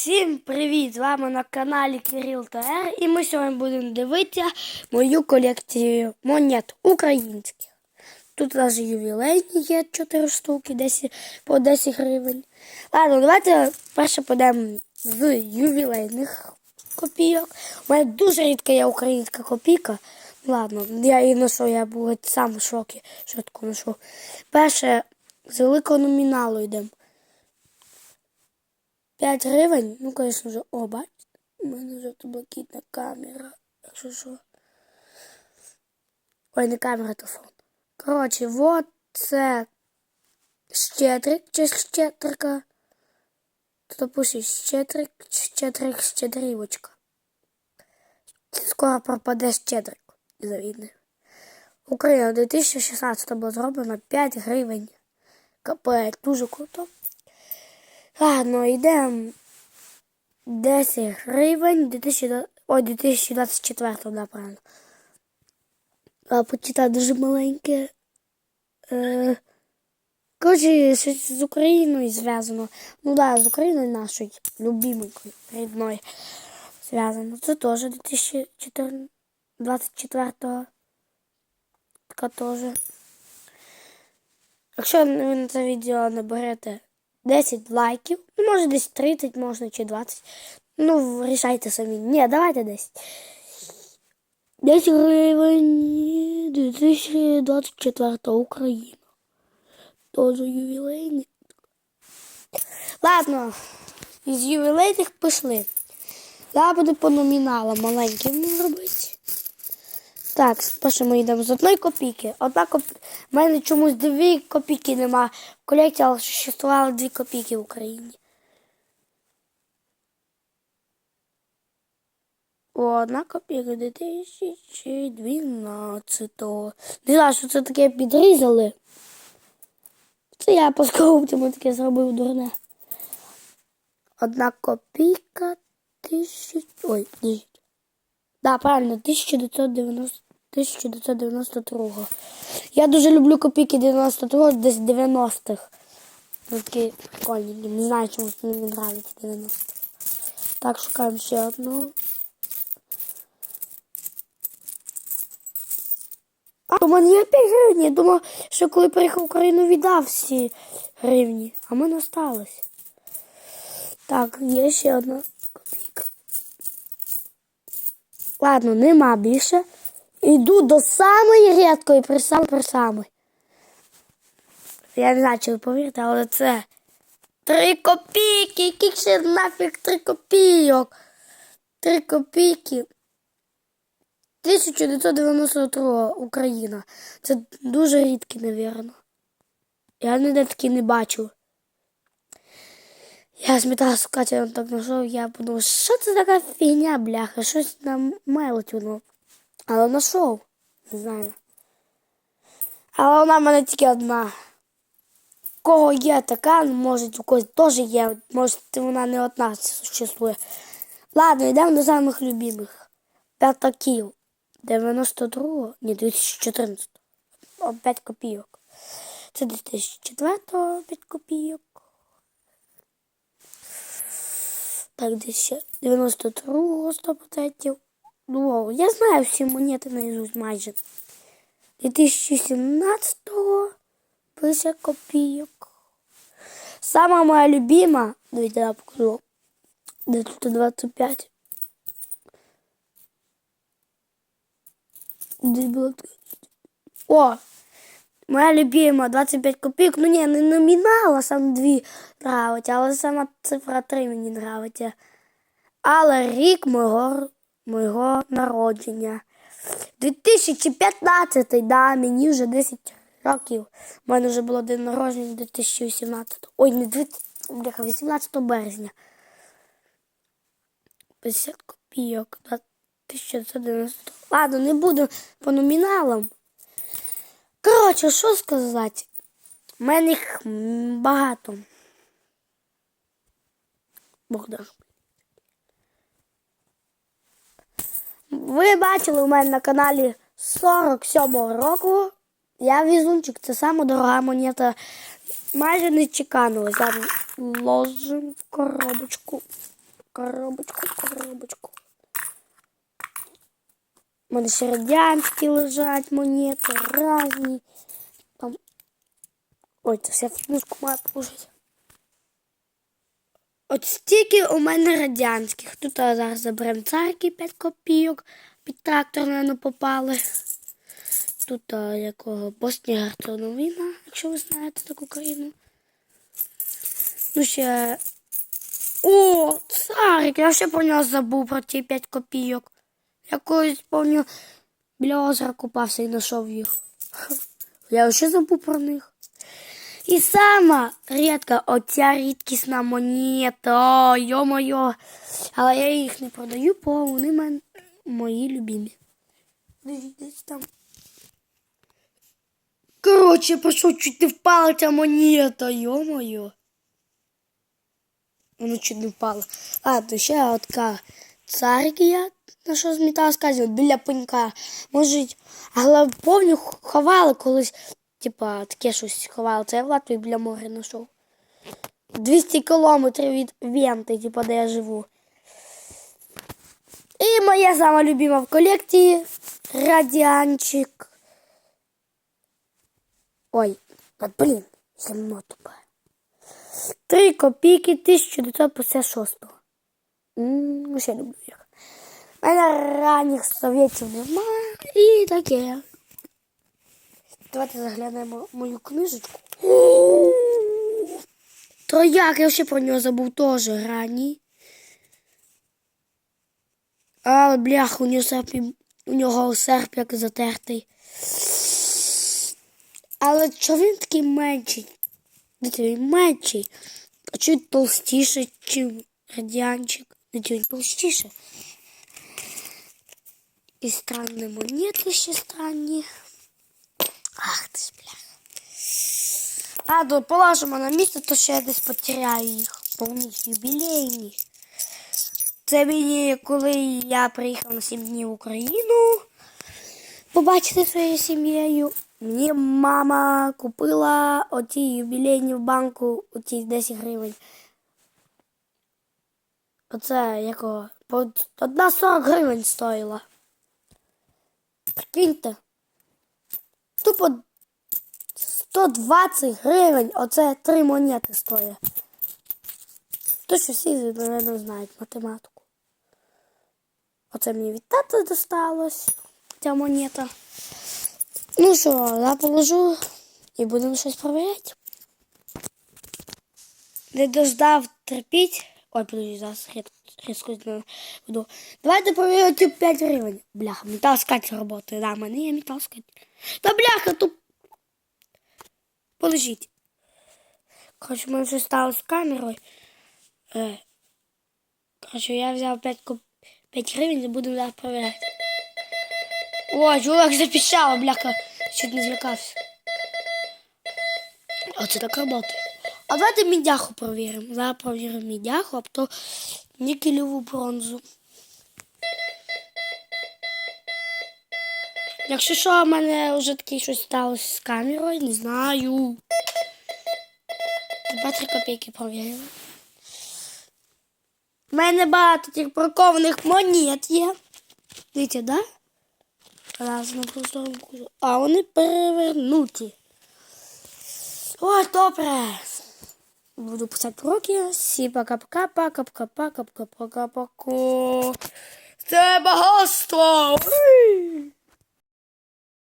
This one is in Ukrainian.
Всім привіт! З вами на каналі Кирил ТР і ми сьогодні будемо дивитися мою колекцію монет українських. Тут навіть ювілейні є 4 штуки 10, по 10 гривень. Ладно, давайте перше подемо з ювілейних копійок. У мене дуже рідка є українська копійка. Ладно, я її ношу, я був сам в шокі, що таку ношу. Перше, з великого номіналу йдемо. 5 гривень, ну, звісно ж, о, бачите, у мене жовто-блакитна камера. Якщо що. Ой, не камера, то фон. Коротше, вот це щедрик чи щедрика. Тут пишуть щедрик, щедрик, щедрівочка. Скоро пропаде щедрик завідний. Україна 2016 було зроблено 5 гривень. Капець, дуже круто. Ладно, йдемо 10 гривень 2000, ой, 2024, да, правильно. А почитати дуже маленьке. Е, коротше, щось з Україною зв'язано. Ну да, з Україною нашою любимою, рідною зв'язано. Це теж 2024 така теж. Якщо ви на це відео наберете 10 лайків, ну, може десь 30, можна чи 20. Ну, рішайте самі. Ні, давайте 10. 10 гривень 2024 Україна. Тоже ювілейні. Ладно, із ювілейних пішли. Я буду по номіналам маленьким робити. Так, спершу ми йдемо з одної копійки. Одна коп... У мене чомусь дві копійки нема в колекції, але существувало дві копійки в Україні. Одна копійка 2012. Не знаю, що це таке підрізали. Це я по скоптиму таке зробив дурне. Одна копійка тисяч... Ой, подождіть. Да, правильно, 1990, 1992. Я дуже люблю копійки 92-го, десь 90-х. Такі прикольні. Не знаю, чому мені нравиться 90-х. Так, шукаємо ще одну. А, у мене є 5 гривень. Я думав, що коли приїхав в Україну, віддав всі гривні. А мене осталось. Так, є ще одна копійка. Ладно, нема більше. Йду до самої рідкої, при самої, при самої. Я не знаю, чи ви повірите, але це три копійки. Які ще нафіг три копійок. Три копійки. 1992 Україна. Це дуже рідкі, навірно. Я ніде такі не бачив. Я змітала шукати, я так знайшов, я подумав, що це така фігня, бляха, щось нам мелить воно. Але знайшов. Не знаю. Але вона в мене тільки одна. Кого є така, може у когось теж є, може вона не одна существує. Ладно, йдемо до самих любимих. П'ятаків. 92-го, ні, 2014. О, 5 копійок. Це 2004-го 5 копійок. Так, десь ще 92-го 100%. Ну, я знаю всі монети наизусть майже. 2017-го 50 копійок. Сама моя любима, дивіться, я покажу. Де тут 25. Де було? О! Моя любима 25 копійок. Ну ні, не номінал, сам дві нравиться, але сама цифра 3 мені нравиться. Але рік мого, мого народження. 2015, да, мені вже 10 років. У мене вже було день народження 2018. Ой, не 20, 18 березня. 50 копійок. 1990. Ладно, не буду по номіналам. Коротше, що сказати? У мене їх багато. Богдан. Ви бачили у мене на каналі 47-го року. Я візунчик, це сама дорога монета. Майже не чеканулась. Зараз ложимо в коробочку. коробочку, коробочку. У мене ще радянські лежать монети, різні. Там. Ой, це все в книжку має положити. От стільки у мене радянських. Тут зараз заберемо царки 5 копійок. Під трактор, наверное, попали. Тут якого Боснія Герцеговина, якщо ви знаєте таку країну. Ну ще. О, царик, я ще про нього забув про ті 5 копійок. Я колись помню, біля озера купався і знайшов їх. Я ще забув про них. І сама рідка оця рідкісна монета. Йо-моє. Але я їх не продаю, бо вони мен- мої любимі. Десь там. Коротше, пішов, чуть не впала ця монета, йо-моє. Воно чуть не впало. Ладно, ще отка царик я на що змітала сказати, біля пенька. Може, але повні ховали колись, типа, таке щось ховали. Це я в Латвії біля моря знайшов. 200 кілометрів від Венти, типа, де я живу. І моя сама любима в колекції радіанчик. Ой, от, блін, земно тупе. Три копійки 1956. М, Ще люблю їх. У мене ранніх совєтів нема. І таке. Давайте заглянемо мою книжечку. Трояк, я ще про нього забув теж ранній. А, блях, у нього серп, у нього серп як затертий. Але чого він такий менший? Він менший. А чуть толстіше, чим радіанчик. Він толстіше. І странні монети ще странні. Ладно, положимо на місце, то ще я десь потеряю їх. Бо них юбілейні. Це мені, коли я приїхав на 7 днів в Україну побачити своєю сім'єю. Мені мама купила оті юбілейні в банку, оті 10 гривень. Оце якого? Одна 40 гривень стоїла. Прикиньте. Тупо 120 гривень. Оце три монети стоять. То всі, напевно, знають математику. Оце мені від тата досталось. Ця монета. Ну що, я положу і будемо щось перевіряти. Не дождав терпіть. Ой, подожди, зараз різко буду. Давайте перевірити 5 гривень. Бляха, металскатель працює. Да, мене є металскатель. Та бляха, тут. Положіть. Коротше, в мене щось сталося з камерою. Е, коротше, я взяв 5, коп... 5 гривень і буду зараз перевіряти. Ой, чувак запищало, бляха. Чуть не злякався. Оце так працює. А давайте мідяху провіримо. Зараз провіримо мідяху, а потім нікелеву бронзу. Якщо що, в мене вже таке щось сталося з камерою, не знаю. Два три копійки провіримо. У мене багато тих бракованих монет є. Дивіться, да? Раз на сторону. А вони перевернуті. Ой, добре. Буду писати уроки. Всі пока-пока, пока-пока, пока-пока, пока-пока. Це багатство!